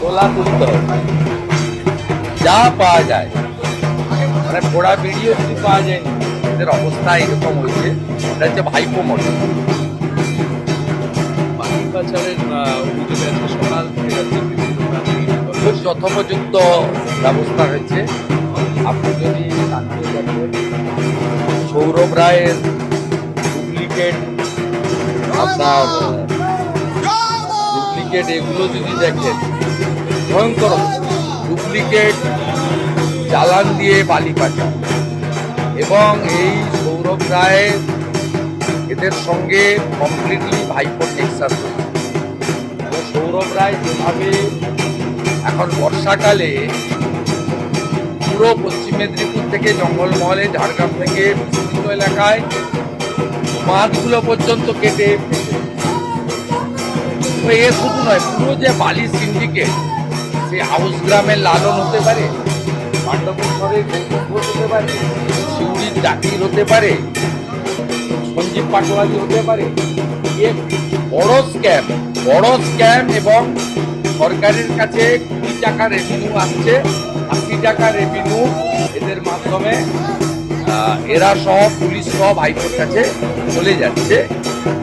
তোলা তুলতে হবে। যা পাওয়া যায়। মানে পোড়া ভিডিও যদি পাওয়া যায় এদের অবস্থা এরকম হয়েছে। এটা হচ্ছে ভাইপো মডেল পাচারের অভিযোগ আছে সকাল থেকে রাত্রি বিভিন্ন প্রান্তিক খুব যথোপযুক্ত ব্যবস্থা হয়েছে। আপনি যদি সৌরভ রায়ের ডুপ্লিকেট আপনার ডুপ্লিকেট এগুলো যদি দেখেন ভয়ঙ্কর ডুপ্লিকেট চালান দিয়ে বালি পাচার এবং এই সৌরভ রায়ের এদের সঙ্গে কমপ্লিটলি ভাইপোর টেক্সাস সৌরভ রায় যেভাবে এখন বর্ষাকালে পুরো পশ্চিম মেদিনীপুর থেকে জঙ্গলমহলে, ঝাড়গ্রাম থেকে বিস্তৃত এলাকায় মাছগুলো পর্যন্ত কেটে। তো এ শুধু নয়, পুরো যে বালি সিন্ডিকেট সে হাউস গ্রামের লালন হতে পারে গৌতম ঘোষ হতে পারে শিউরির জাকির হতে পারে, সঞ্জীব পাটোয়ারি হতে পারে, এ বড় স্ক্যাম বড় স্ক্যাম এবং সরকারের কাছে কুড়ি টাকা রেভিনিউ আসছে। আশি টাকা রেভিনিউ এদের মাধ্যমে এরা সব, পুলিশ সব ভাইপোর কাছে চলে যাচ্ছে।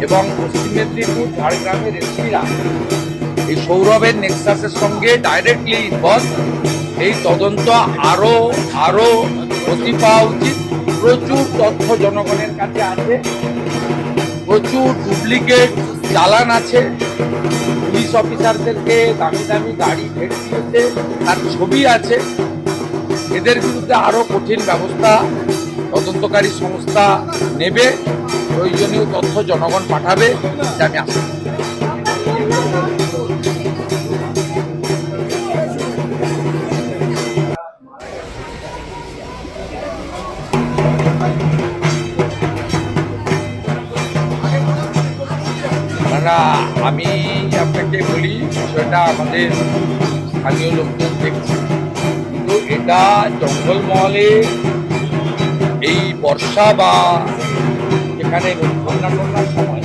এবং পশ্চিম মেদিনীপুর, ঝাড়গ্রামের এসপিরা এই সৌরভের নেক্সাসের সঙ্গে ডাইরেক্টলি ইনভলভ এই তদন্ত আরও আরও গতি পাওয়া উচিত। প্রচুর তথ্য জনগণের কাছে আছে। প্রচুর ডুপ্লিকেট চালান আছে। পুলিশ অফিসারদেরকে দামি দামি গাড়ি ভেট দিয়েছে। তার ছবি আছে। এদের বিরুদ্ধে আরও কঠিন ব্যবস্থা তদন্তকারী সংস্থা নেবে। প্রয়োজনীয় তথ্য জনগণ পাঠাবে। এটা আমি আমি আপনাকে বলি, বিষয়টা আমাদের স্থানীয় লোকজন দেখছে। কিন্তু এটা জঙ্গলমহলে এই বর্ষা বা এখানে টন্যার সময়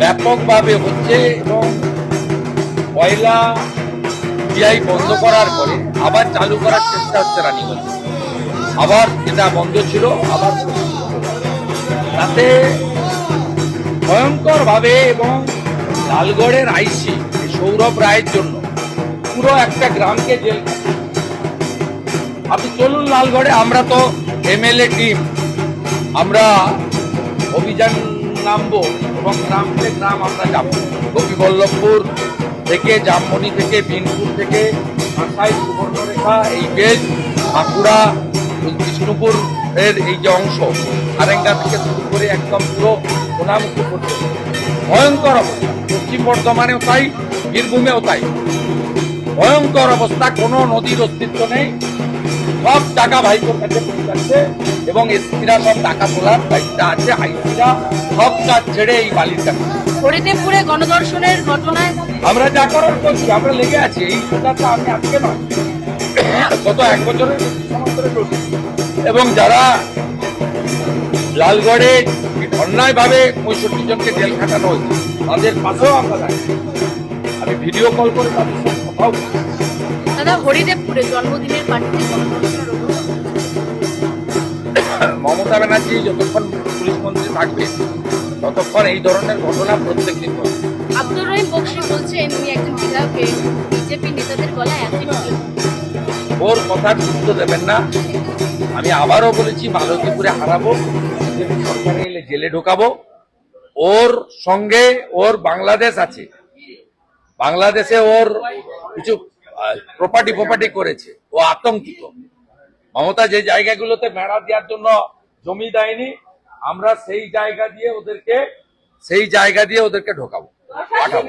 ব্যাপকভাবে হচ্ছে এবং কয়লা টিআই বন্ধ করার পরে আবার চালু করার চেষ্টা হচ্ছে রানীগঞ্জ। আবার যেটা বন্ধ ছিল, আবার তাতে ভয়ঙ্কর ভাবে এবং লালগড়ের আইসি, সৌরভ রায়ের জন্য পুরো একটা গ্রামকে জেল আপনি চলুন লালগড়ে, আমরা তো এমএলএ টিম, আমরা অভিযান নামবো এবং গ্রাম থেকে গ্রাম আমরা যাব। গোপীবল্লভপুর থেকে জামমণি থেকে, বিনপুর থেকে সুবর্ণরেখা, এই বেল, বাঁকুড়া বিষ্ণুপুর এর এই যে অংশ আরেঙ্গা থেকে শুরু করে একদম পুরো সোনামুখী পর্যন্ত। ভয়ঙ্কর অবস্থা। পশ্চিম বর্ধমানেও তাই বীরভূমেও তাই। ভয়ঙ্কর অবস্থা কোনো নদীর অস্তিত্ব নেই। সব টাকা ভাইপোর কাছে পৌঁছাচ্ছে এবং এসপিরা সব টাকা তোলার দায়িত্ব আছে আইসিরা সব কাজ ছেড়ে এই বালির কাছে। হরিদেবপুরে গণধর্ষণের ঘটনায় আমরা যা করার করছি আমরা লেগে আছি। এই কথাটা আমি আজকে নয় গত এক বছরের এবং যারা লালগড়ে অন্যায় ভাবে পঁয়ষট্টি জনকে জেল খাটানো হয়েছে তাদের পাশেও আমরা আমি ভিডিও কল করে তাদের সঙ্গে কথাও দাদা হরিদেবপুরে জন্মদিনের পার্টিতে মমতা ব্যানার্জি যতক্ষণ পুলিশ মন্ত্রী থাকবে ততক্ষণ এই ধরনের ঘটনা প্রত্যেক দিন ঘটবে আব্দুর রহিম বক্সি বলছেন উনি একজন বিধায়ককে বিজেপি নেতাদের গলায়। ওর কথার গুরুত্ব দেবেন না। আমি আবারও বলেছি, মালতীপুরে হারাবো সরকারে এলে জেলে ঢোকাবো। ওর সঙ্গে ওর বাংলাদেশ আছে। বাংলাদেশে ওর কিছু প্রপার্টি প্রপার্টি করেছে। ও আতঙ্কিত। মমতা যে জায়গাগুলোতে মেড়া দেওয়ার জন্য জমি দেয়নি, আমরা সেই জায়গা দিয়ে ওদেরকে, সেই জায়গা দিয়ে ওদেরকে ঢোকাবো, পাঠাবো।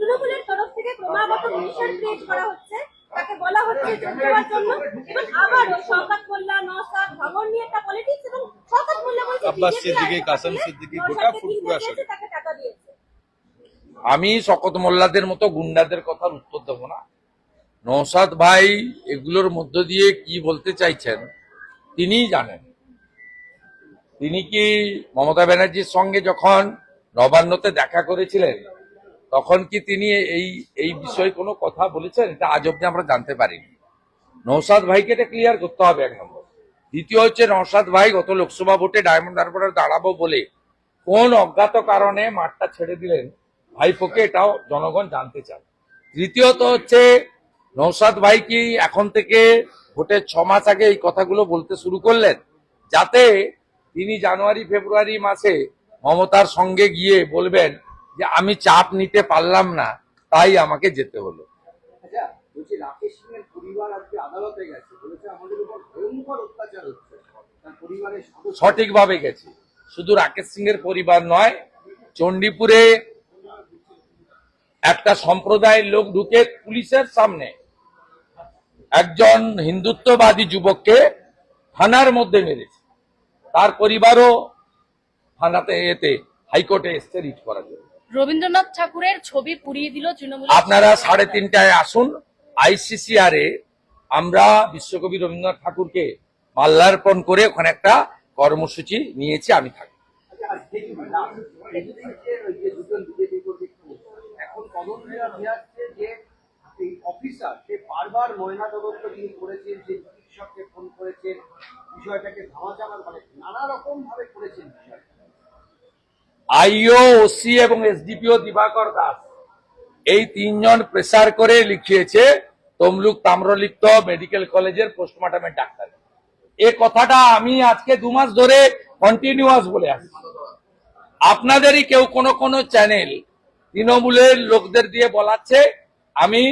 তৃণমূলের তরফ থেকে ক্রমাগত মিশন ক্রিয়েট করা হচ্ছে। তাকে বলা হচ্ছে যোগ দেওয়ার জন্য। এবং আবারও শওকত মোল্লা নওশাদ ভবন নিয়ে একটা পলিটিক্স এবং শওকত মোল্লা বলছে আব্বাস সিদ্দিকী, কাসেম সিদ্দিকী, গোটা টাকা দিয়েছে। আমি শকত মোল্লাদের মতো গুন্ডাদের কথার উত্তর দেবো না। নৌসাদ ভাই এগুলোর মধ্য দিয়ে কি বলতে চাইছেন তিনিই জানেন। তিনি কি মমতা ব্যানার্জির সঙ্গে যখন নবান্নতে দেখা করেছিলেন তখন কি তিনি এই এই বিষয়ে কোনো কথা বলেছেন? এটা আজ অব্দি আমরা জানতে পারিনি। নৌসাদ ভাইকে এটা ক্লিয়ার করতে হবে এক নম্বর। দ্বিতীয় হচ্ছে নৌসাদ ভাই গত লোকসভা ভোটে ডায়মন্ড হারবারে দাঁড়াবো বলে কোন অজ্ঞাত কারণে মাঠটা ছেড়ে দিলেন? ভাইপোকে এটাও জনগণ জানতে চান তৃতীয়ত হচ্ছে নৌসাদ ভাই কি এখন থেকে ভোটের ছ মাস আগে এই কথাগুলো বলতে শুরু করলেন? যাতে তিনি জানুয়ারি, ফেব্রুয়ারি মাসে মমতার সঙ্গে গিয়ে বলবেন যে আমি চাপ নিতে পারলাম না তাই আমাকে যেতে হলো। আচ্ছা সঠিকভাবে গেছে। শুধু রাকেশ সিং এর পরিবার নয় চণ্ডীপুরে একটা সম্প্রদায়ের লোক ঢুকে পুলিশের সামনে একজন হিন্দুত্ববাদী যুবককে থানার মধ্যে মেরেছে। তার পরিবারও থানাতে এতে হাইকোর্টে এসছে রিট করার জন্য। রবীন্দ্রনাথ ঠাকুরের ছবি পুড়িয়ে দিল তৃণমূল আপনারা সাড়ে তিনটায় আসুন। আইসিসিআর এ আমরা বিশ্বকবি রবীন্দ্রনাথ ঠাকুরকে মাল্যার্পণ করে ওখানে একটা কর্মসূচি নিয়েছি আমি থাকি। অফিসার সে বারবার তিনি করেছেন যে চিকিৎসককে ফোন করেছেন বিষয়টাকে ধামাচাপা মানে নানা রকম ভাবে করেছেন। আইও, ওসি এবং এসডিপিও দিবাকর দাস। এই তিনজন প্রেসার করে লিখিয়েছে তমলুক তাম্রলিপ্ত মেডিকেল কলেজের পোস্টমর্টমের ডাক্তার। এ কথাটা আমি আজকে দু মাস ধরে কন্টিনিউয়াস বলে আসছি। আপনাদেরই কেউ কোনো কোনো চ্যানেল তৃণমূলের লোকদের দিয়ে বলাচ্ছে, আমি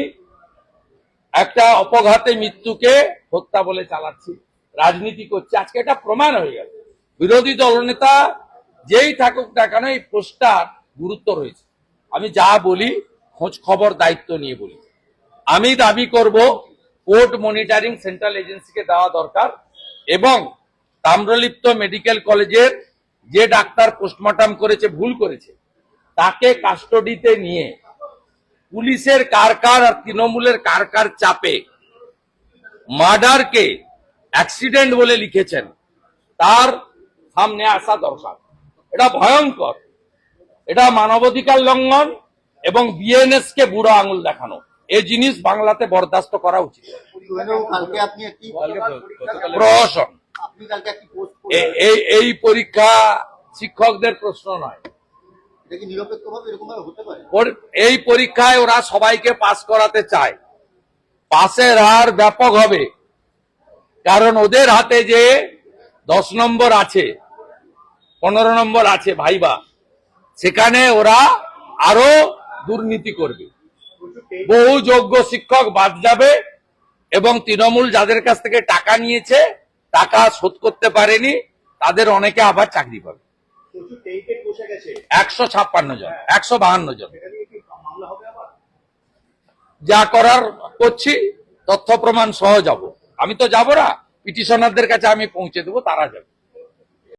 একটা অপঘাতে মৃত্যুকে হত্যা বলে চালাচ্ছি, রাজনীতি করছে। আজকে এটা প্রমাণ হয়ে গেল। বিরোধী দলনেতা যেই থাকুক না কেন এই পোস্টার গুরুত্ব রয়েছে। আমি যা বলি, খোঁজ খবর দায়িত্ব নিয়ে বলি। আমি দাবি করব, কোর্ট মনিটরিং সেন্ট্রাল এজেন্সিকে দেওয়া দরকার এবং তাম্রলিপ্ত মেডিকেল কলেজের যে ডাক্তার পোস্টমর্টম করেছে, ভুল করেছে, তাকে কাস্টডিতে নিয়ে পুলিশের কার কার আর তৃণমূলের কার কার চাপে মার্ডারকে অ্যাক্সিডেন্ট বলে লিখেছেন, তার সামনে আসা দরকার। এটা ভয়ঙ্কর। এটা মানবাধিকার লঙ্ঘন এবং বিএনএস কে বুড়ো আঙুল দেখানো। এই জিনিস বাংলাতে বরদাস্ত করা উচিত। কালকে প্রহসন। আপনি কালকে একটি পোস্ট এ- এই এই পরীক্ষা শিক্ষকদের প্রশ্ন নয়। এটা কি নিরপেক্ষভাবে এরকম ভাবে হতে পারে? পর- এই পরীক্ষায় ওরা সবাইকে পাস করাতে চায়। পাসের হার ব্যাপক হবে। কারণ ওদের হাতে যে দশ নম্বর আছে পনেরো নম্বর আছে ভাইবা। সেখানে ওরা আরও দুর্নীতি করবে। বহু যোগ্য শিক্ষক বাদ যাবে এবং তৃণমূল যাদের কাছ থেকে টাকা নিয়েছে, টাকা শোধ করতে পারেনি, তাদের অনেকে আবার চাকরি পাবে। একশো ছাপ্পান্ন জন, একশো বাহান্ন জন। যা করার করছি, তথ্য প্রমাণ সহ যাব। আমি তো যাব না, পিটিশনারদের কাছে আমি পৌঁছে দেবো, তারা যাবে।